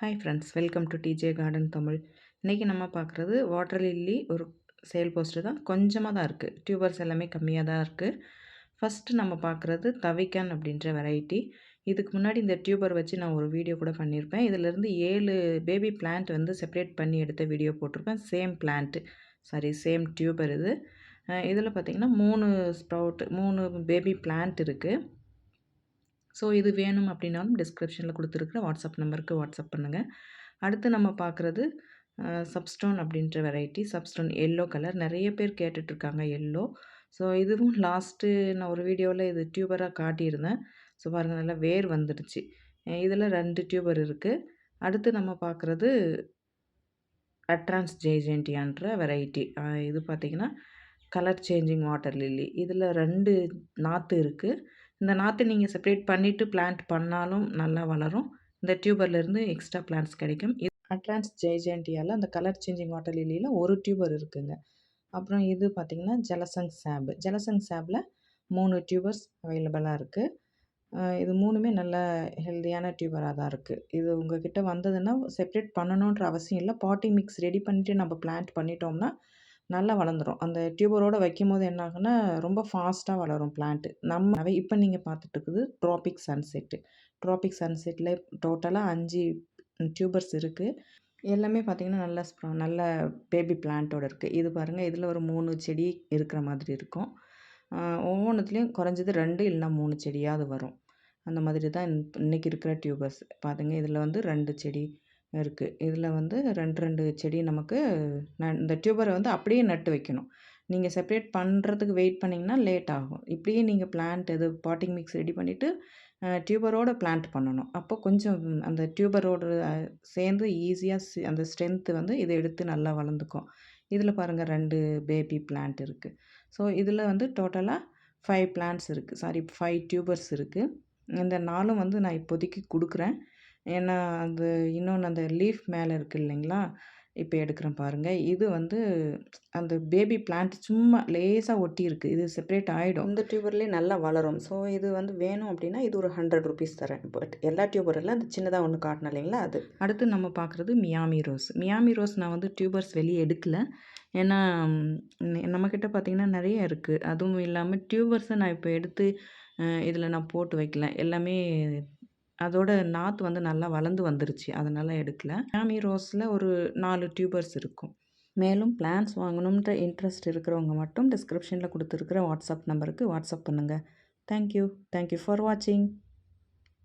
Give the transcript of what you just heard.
Hi friends welcome to DJ garden Tamil இன்றைக்கி நம்ம பார்க்குறது வாட்டர் லில்லி ஒரு சேல் போஸ்ட்டு தான். கொஞ்சமாக தான் இருக்குது டியூபர்ஸ் எல்லாமே கம்மியாக தான் இருக்குது ஃபஸ்ட்டு நம்ம பார்க்குறது தவிக்கான் அப்படின்ற வெரைட்டி இதுக்கு முன்னாடி இந்த டியூபர் வச்சு நான் ஒரு வீடியோ கூட பண்ணியிருப்பேன். இதிலேருந்து ஏழு பேபி பிளான்ட் வந்து செப்பரேட் பண்ணி எடுத்த வீடியோ போட்டிருப்பேன். Same plant sorry same tuber இது. இதில் பார்த்திங்கன்னா மூணு ஸ்ப்ரவுட் மூணு பேபி பிளான்ட் இருக்குது ஸோ இது வேணும் அப்படின்னாலும் டிஸ்கிரிப்ஷனில் கொடுத்துருக்குற வாட்ஸ்அப் நம்பருக்கு வாட்ஸ்அப் பண்ணுங்கள் அடுத்து நம்ம பார்க்குறது சப்ஸ்டோன் அப்படின்ற வெரைட்டி சப்ஸ்டோன் எல்லோ கலர் நிறைய பேர் கேட்டுட்ருக்காங்க எல்லோ ஸோ இதுவும் லாஸ்ட்டு நான் ஒரு வீடியோவில் இது டியூபராக காட்டியிருந்தேன். ஸோ பாருங்கள் நல்லா வேர் வந்துடுச்சு. இதில் ரெண்டு டியூபர் இருக்குது அடுத்து நம்ம பார்க்குறது அட்ரான்ஸ் ஜெய்ஜென்டியான்ற வெரைட்டி இது பார்த்திங்கன்னா கலர் சேஞ்சிங் வாட்டர் லில்லி இதில் ரெண்டு நாற்று இருக்குது இந்த நாற்று நீங்கள் செப்பரேட் பண்ணிவிட்டு பிளான்ட் பண்ணாலும் நல்லா வளரும். இந்த டியூபர்லேருந்து எக்ஸ்ட்ரா பிளான்ட்ஸ் கிடைக்கும். இது அட்ரான்ஸ் ஜெய்ஜென்டியாவில் அந்த கலர் சேஞ்சிங் வாட்டர் லில்லியில் ஒரு டியூபர் இருக்குதுங்க அப்புறம் இது பார்த்திங்கன்னா ஜலசங் சாப் ஜலசங் சாப்பில் மூணு டியூபர்ஸ் அவைலபிளாக இருக்குது இது மூணுமே நல்ல ஹெல்த்தியான டியூபராக தான் இருக்குது இது உங்கள் கிட்டே வந்ததுன்னா செப்ரேட் பண்ணணுன்ற அவசியம் இல்லை. பாட்டிங் மிக்ஸ் ரெடி பண்ணிவிட்டு நம்ம பிளான்ட் பண்ணிட்டோம்னா நல்லா வளர்ந்துடும் அந்த டியூபரோடு வைக்கும்போது என்ன என்னாகுன்னா ரொம்ப ஃபாஸ்ட்டாக வளரும் பிளான்ட்டு நம்ம இப்போ நீங்கள் பார்த்துட்டு இருக்குது ட்ராபிக் சன்செட்டு. ட்ராபிக் சன்செட்டில் டோட்டலாக அஞ்சு டியூபர்ஸ் இருக்குது எல்லாமே பார்த்திங்கன்னா நல்ல நல்ல பேபி பிளான்ட்டோடு இருக்குது இது பாருங்கள் இதில் ஒரு மூணு செடி இருக்கிற மாதிரி இருக்கும். ஒவ்வொன்றுத்துலேயும் குறைஞ்சது ரெண்டு இல்லைனா மூணு செடியாவது வரும். அந்த மாதிரி தான் இன்றைக்கி இருக்கிற டியூபர்ஸ். பார்த்துங்க இதில் வந்து ரெண்டு செடி இருக்குது இதில் வந்து ரெண்டு ரெண்டு செடி நமக்கு ந இந்த டியூபரை வந்து அப்படியே நட்டு வைக்கணும். நீங்கள் செப்ரேட் பண்ணுறதுக்கு வெயிட் பண்ணிங்கன்னா லேட் ஆகும். இப்படியே நீங்கள் பிளான்ட் இது பாட்டிங் மிக்ஸ் ரெடி பண்ணிவிட்டு டியூபரோட பிளான்ட் பண்ணணும். அப்போ கொஞ்சம் அந்த டியூபரோடு சேர்ந்து ஈஸியாக அந்த ஸ்ட்ரென்த்து வந்து இதை எடுத்து நல்லா வளர்ந்துக்கும். இதில் பாருங்கள் ரெண்டு பேபி பிளான்ட் இருக்குது ஸோ இதில் வந்து டோட்டலாக ஃபைவ் பிளான்ட்ஸ் இருக்குது சாரி ஃபைவ் டியூபர்ஸ் இருக்குது இந்த நாலும் வந்து நான் இப்போதைக்கு கொடுக்குறேன். ஏன்னா அது இன்னொன்று அந்த லீஃப் மேலே இருக்குது இல்லைங்களா? இப்போ எடுக்கிறேன் பாருங்கள் இது வந்து அந்த பேபி பிளான்ட் சும்மா லேசாக ஒட்டி இருக்குது இது செப்பரேட் ஆகிடும் இந்த டியூபர்லேயே நல்லா வளரும். ஸோ இது வந்து வேணும் அப்படின்னா இது ஒரு ஹண்ட்ரட் ருபீஸ் தரேன். பட் எல்லா டியூபரில் அந்த சின்னதாக ஒன்று காட்டினேன் இல்லைங்களா அது. அடுத்து நம்ம பார்க்குறது மியாமி ரோஸ். மியாமி ரோஸ் நான் வந்து டியூபர்ஸ் வெளியே எடுக்கலை. ஏன்னா நம்மக்கிட்ட பார்த்திங்கன்னா நிறைய இருக்குது அதுவும் இல்லாமல் டியூபர்ஸை நான் இப்போ எடுத்து இதில் நான் போட்டு வைக்கல. எல்லாமே அதோட நாற்று வந்து நல்லா வளர்ந்து வந்துருச்சு. அதனால் எடுக்கல. ஃபேமி ரோஸில் ஒரு நாலு டியூபர்ஸ் இருக்கும். மேலும் பிளான்ஸ் வாங்கணுன்ற இன்ட்ரெஸ்ட் இருக்கிறவங்க மட்டும் டிஸ்கிரிப்ஷனில் கொடுத்துருக்குற வாட்ஸ்அப் நம்பருக்கு வாட்ஸ்அப் பண்ணுங்கள் தேங்க்யூ தேங்க்யூ ஃபார் வாட்சிங்